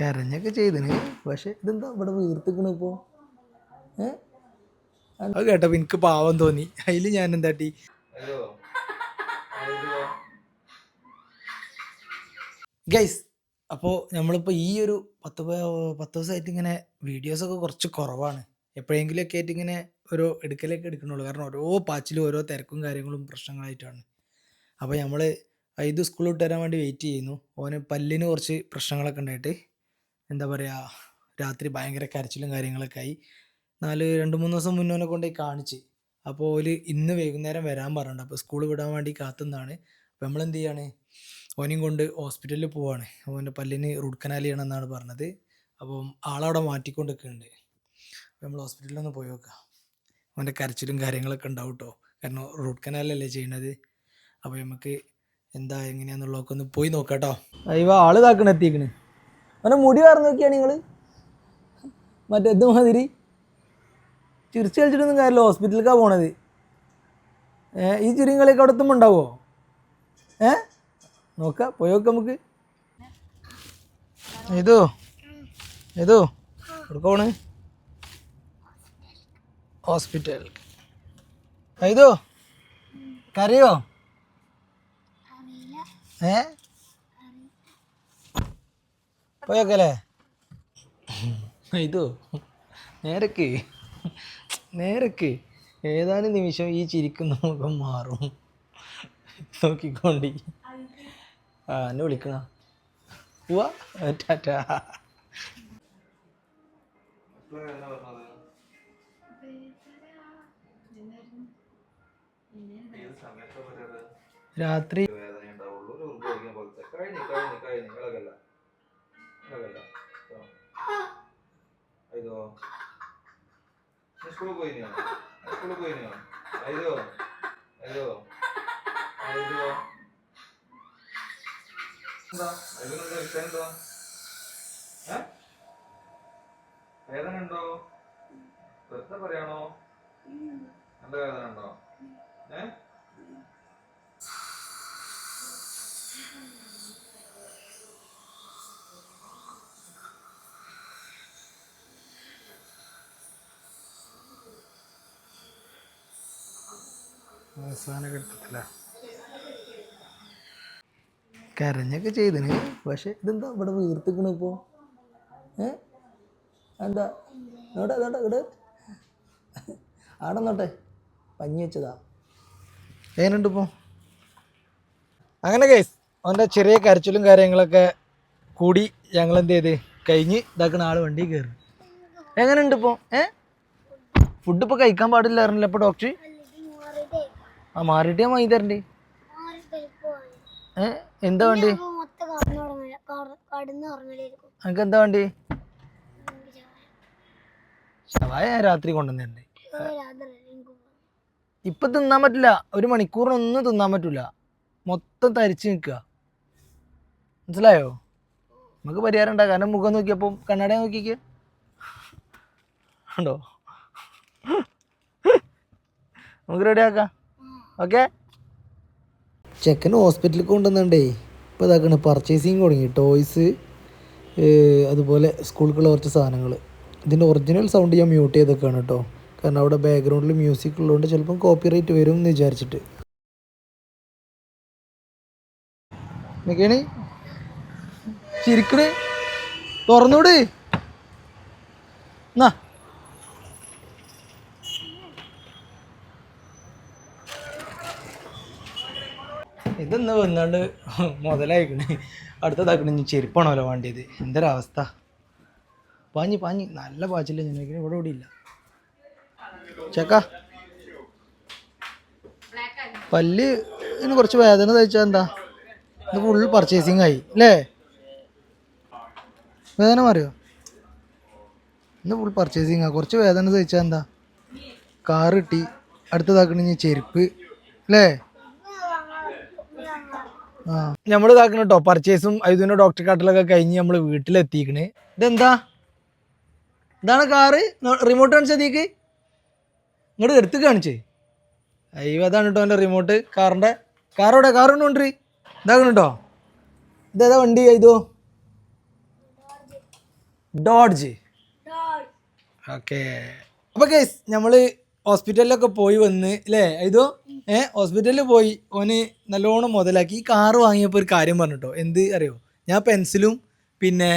കരഞ്ഞൊക്കെ ചെയ്തിന്. പക്ഷെ ഇതെന്താ ഇവിടെ വീർത്തിക്കണ ഇപ്പോ? ഏ? അത് കേട്ടപ്പോ എനിക്ക് പാവം തോന്നി. അതിൽ ഞാൻ എന്താട്ടി? ഗൈസ് അപ്പോൾ നമ്മളിപ്പോൾ ഈ ഒരു പത്ത് പത്ത് ദിവസമായിട്ട് ഇങ്ങനെ വീഡിയോസൊക്കെ കുറച്ച് കുറവാണ്. എപ്പോഴെങ്കിലുമൊക്കെ ആയിട്ട് ഇങ്ങനെ ഓരോ എടുക്കലൊക്കെ എടുക്കണുള്ളൂ. കാരണം ഓരോ പാച്ചിലും ഓരോ തിരക്കും കാര്യങ്ങളും പ്രശ്നങ്ങളായിട്ടാണ്. അപ്പോൾ നമ്മൾ ഇത് സ്കൂളിൽ വിട്ട് വരാൻ വേണ്ടി വെയിറ്റ് ചെയ്യുന്നു. ഓന് പല്ലിന് കുറച്ച് പ്രശ്നങ്ങളൊക്കെ ഉണ്ടായിട്ട് എന്താ പറയുക രാത്രി ഭയങ്കര കരച്ചിലും കാര്യങ്ങളൊക്കെ ആയി. നാല് രണ്ട് മൂന്ന് ദിവസം മുന്നോനെ കൊണ്ടുപോയി കാണിച്ച്. അപ്പോൾ ഓൽ ഇന്ന് വൈകുന്നേരം വരാൻ പറഞ്ഞിട്ടുണ്ട്. അപ്പോൾ സ്കൂൾ വിടാൻ വേണ്ടി കാത്തുന്നതാണ്. അപ്പോൾ നമ്മൾ എന്ത് ചെയ്യാണ്? ഓനെയും കൊണ്ട് ഹോസ്പിറ്റലിൽ പോവാണ്. ഓന്റെ പല്ലിന് റൂട്ട് കനാൽ ചെയ്യണമെന്നാണ് പറഞ്ഞത്. അപ്പം ആളവിടെ മാറ്റിക്കൊണ്ട് അപ്പോൾ നമ്മൾ ഹോസ്പിറ്റലിൽ ഒന്ന് പോയി നോക്കാം. അവന്റെ കരച്ചിലും കാര്യങ്ങളൊക്കെ ഉണ്ടാവും കേട്ടോ കാരണം റൂട്ട് കനാലല്ലേ ചെയ്യണത്. അപ്പോൾ നമുക്ക് എന്താ എങ്ങനെയാന്നുള്ളതൊക്കെ ഒന്ന് പോയി നോക്കാം കേട്ടോ അയ്യോ ആൾ ഇതാക്കണ എത്തിക്കണ് അവനെ മുടി വാർന്നു നോക്കിയാണ് നിങ്ങൾ മറ്റേത് മാതിരി ചിരിച്ചു കളിച്ചിട്ടൊന്നും കാര്യമില്ല ഹോസ്പിറ്റലിലേക്കാണ് പോണത്. ഈ ചിരിയും കളിയൊക്കെ അവിടെ എത്തുമ്പോൾ ഉണ്ടാവുമോ ഏ? നോക്കാം പോയി നോക്കാം നമുക്ക്. ഇതോ ഇതോ എടുക്കോണ് ഹോസ്പിറ്റൽ. ഇതോ കറിയോ ഏ? പോയോക്കല്ലേ? ഇതോ നേരക്ക് നേരക്ക് ഏതാനും നിമിഷം ഈ ചിരിക്കുന്ന മുഖം മാറും. നോക്കിക്കോണ്ടി. ആ എന്നെ വിളിക്കണ? പോവാ ടാറ്റാ. രാത്രി സ്കൂളിൽ പോയിനോ സ്കൂളിൽ പോയിനോ അയ്യോ അയ്യോ അയ്യോ എന്താ അതിനെന്താ വിഷയം എന്താ ഏ വേദന ഉണ്ടോ വെറുതെ പറയാണോ നല്ല വേദന ഉണ്ടോ ഏ അവസാന ഘട്ടത്തിലാണ് കരഞ്ഞൊക്കെ ചെയ്തിന് പക്ഷെ ഇതെന്താ ഇവിടെ വീർത്തിക്കണ ഇപ്പോ? ഏ? എന്താ നോട്ടെ നോട്ടെ ഇവിടെ ആടെ നോട്ടെ പഞ്ഞി വെച്ചതാ. എങ്ങനെയുണ്ട് ഇപ്പോൾ അങ്ങനെ കേസ് അവന്റെ ചെറിയ കരച്ചിലും കാര്യങ്ങളൊക്കെ കൂടി ഞങ്ങൾ എന്ത് ചെയ്ത്? കഴിഞ്ഞ് ഇതാക്കുന്ന ആൾ വണ്ടി കയറി. എങ്ങനെയുണ്ട് ഇപ്പോൾ ഏ? ഫുഡ് ഇപ്പോൾ കഴിക്കാൻ പാടില്ല ഇപ്പോൾ ഡോക്ടർ ആ മാറിയിട്ട് ഞാൻ വാങ്ങി തരണ്ടേ. ഏ എന്താ വേണ്ടി? എനിക്ക് എന്താ വേണ്ടി? ശവായ ഞാൻ രാത്രി കൊണ്ടുവന്നിട്ടുണ്ട് ഇപ്പൊ തിന്നാൻ പറ്റില്ല. ഒരു മണിക്കൂറിനൊന്നും തിന്നാൻ പറ്റില്ല മൊത്തം തരിച്ചു നിൽക്കുക. മനസ്സിലായോ? നമുക്ക് പരിഹാരം ഉണ്ടാക്കാം. കാരണം മുഖം നോക്കിയപ്പോൾ കണ്ണട നോക്കിക്ക്. ഉണ്ടോ? നമുക്ക് റെഡി ആക്കാം. ഓക്കെ? ചെക്കൻ ഹോസ്പിറ്റലിൽ കൊണ്ടുവന്നുണ്ടേ ഇപ്പോൾ ഇതാക്കണ പർച്ചേസിങ് തുടങ്ങി. ടോയ്സ് അതുപോലെ സ്കൂൾക്കുള്ള കുറച്ച് സാധനങ്ങൾ ഇതിന്റെ ഒറിജിനൽ സൗണ്ട് ഞാൻ മ്യൂട്ട് ചെയ്തൊക്കെയാണ് കേട്ടോ. കാരണം അവിടെ ബാക്ക്ഗ്രൗണ്ടിൽ മ്യൂസിക് ഉള്ളതുകൊണ്ട് ചിലപ്പം കോപ്പിറൈറ്റ് വരും എന്ന് വിചാരിച്ചിട്ട് തുറന്നൂടെ തുറന്നൂട്. എന്നാ ഇതെന്ന് വന്നാണ്ട് മുതലായിക്കണ്? അടുത്തതാക്കണ ഇനി ചെരുപ്പാണല്ലോ വേണ്ടിയത് എന്തൊരവസ്ഥ? പാഞ്ഞി പാഞ്ഞി. നല്ല പാച്ചില്ല ഞാൻ ഇവിടെ ഇവിടെ ഇല്ല ചേക്ക. പല്ല് ഇന്ന് കുറച്ച് വേദന തയ്ച്ചാൽ എന്താ? ഇത് ഫുൾ പർച്ചേസിങ് ആയി അല്ലേ? വേദന മാറിയോ? ഇന്ന് ഫുൾ പർച്ചേസിങ് ആ. കുറച്ച് വേദന തയ്ച്ചാൽ എന്താ? കാറ് കിട്ടി. അടുത്തതാക്കണ ചെരുപ്പ് അല്ലേ? നമ്മൾ ഇതാക്കണ കേട്ടോ പർച്ചേസും അതിന്റെ ഡോക്ടർ കാട്ടിലൊക്കെ കഴിഞ്ഞ് നമ്മൾ വീട്ടിലെത്തിക്കണ്. ഇതെന്താ? ഇതാണ് കാറ് റിമോട്ട് കാണിച്ചതീക്ക് ഇങ്ങോട്ട് എടുത്ത് കാണിച്ചേ. അയ്യോ അതാണ് കേട്ടോ എന്റെ റിമോട്ട് കാറിന്റെ കാറോടെ കാറൊന്നും ഉണ്ട് ഇതാക്കണം കേട്ടോ ഇതേതാ വണ്ടി? ചെയ്തോ ഡോഡ്ജ് ഓക്കെ അപ്പൊ കേസ് നമ്മൾ ഹോസ്പിറ്റലിലൊക്കെ പോയി വന്ന് അല്ലേ ഇതോ ഏ ഹോസ്പിറ്റലിൽ പോയി ഓന് നല്ലോണം മുതലാക്കി. ഈ കാറ് വാങ്ങിയപ്പോൾ ഒരു കാര്യം പറഞ്ഞിട്ടോ. എന്ത് അറിയോ? ഞാൻ പെൻസിലും പിന്നെ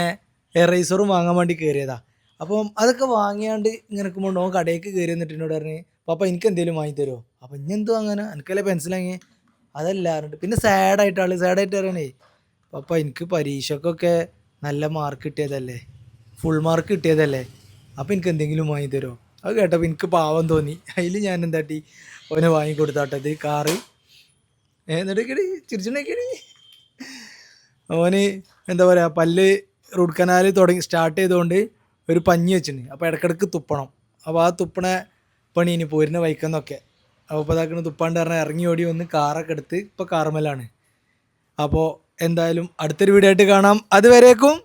എറേസറും വാങ്ങാൻ വേണ്ടി കയറിയതാ അപ്പം അതൊക്കെ വാങ്ങിയാണ്ട് ഇങ്ങനെ നിൽക്കുമ്പോൾ ഓൻ കടയിലേക്ക് കയറി എന്നിട്ട് എന്നോട് പറഞ്ഞ് പാപ്പ എനിക്ക് എന്തെങ്കിലും വാങ്ങി തരുമോ അപ്പം ഇനി എന്ത് വാങ്ങാനാ എനിക്കല്ലേ പെൻസിൽ വാങ്ങി അതല്ല പറഞ്ഞിട്ട്. പിന്നെ സാഡായിട്ട് ആൾ സാഡായിട്ട് പറയണേ പപ്പ എനിക്ക് പരീക്ഷക്കൊക്കെ നല്ല മാർക്ക് കിട്ടിയതല്ലേ? ഫുൾ മാർക്ക് കിട്ടിയതല്ലേ? അപ്പം എനിക്ക് എന്തെങ്കിലും വാങ്ങി തരുമോ അത് കേട്ടപ്പോൾ എനിക്ക് പാവം തോന്നി. അതിൽ ഞാൻ എന്താട്ടി? ഓനെ വാങ്ങി ഇത് കാറ്. എന്നിട്ട് കേടി ചിരിച്ചിട്ടേക്കടി ഓന് എന്താ പറയുക പല്ല് റൂട്ട് കനാൽ തുടങ്ങി സ്റ്റാർട്ട് ചെയ്തുകൊണ്ട് ഒരു പഞ്ഞി വെച്ചിട്ടുണ്ട് അപ്പോൾ ഇടക്കിടക്ക് തുപ്പണം. അപ്പോൾ ആ തുപ്പണ പണി ഇനി പോരുന്ന വൈക്കെന്നൊക്കെ. അപ്പോൾ ഇപ്പോൾ അതാക്കണ തുപ്പാണ്ട് പറഞ്ഞാൽ ഇറങ്ങി ഓടി വന്ന് കാറൊക്കെ എടുത്ത് ഇപ്പോൾ കാർമലാണ്. അപ്പോൾ എന്തായാലും അടുത്തൊരു വീഡിയോ ആയിട്ട് കാണാം. അതുവരേക്കും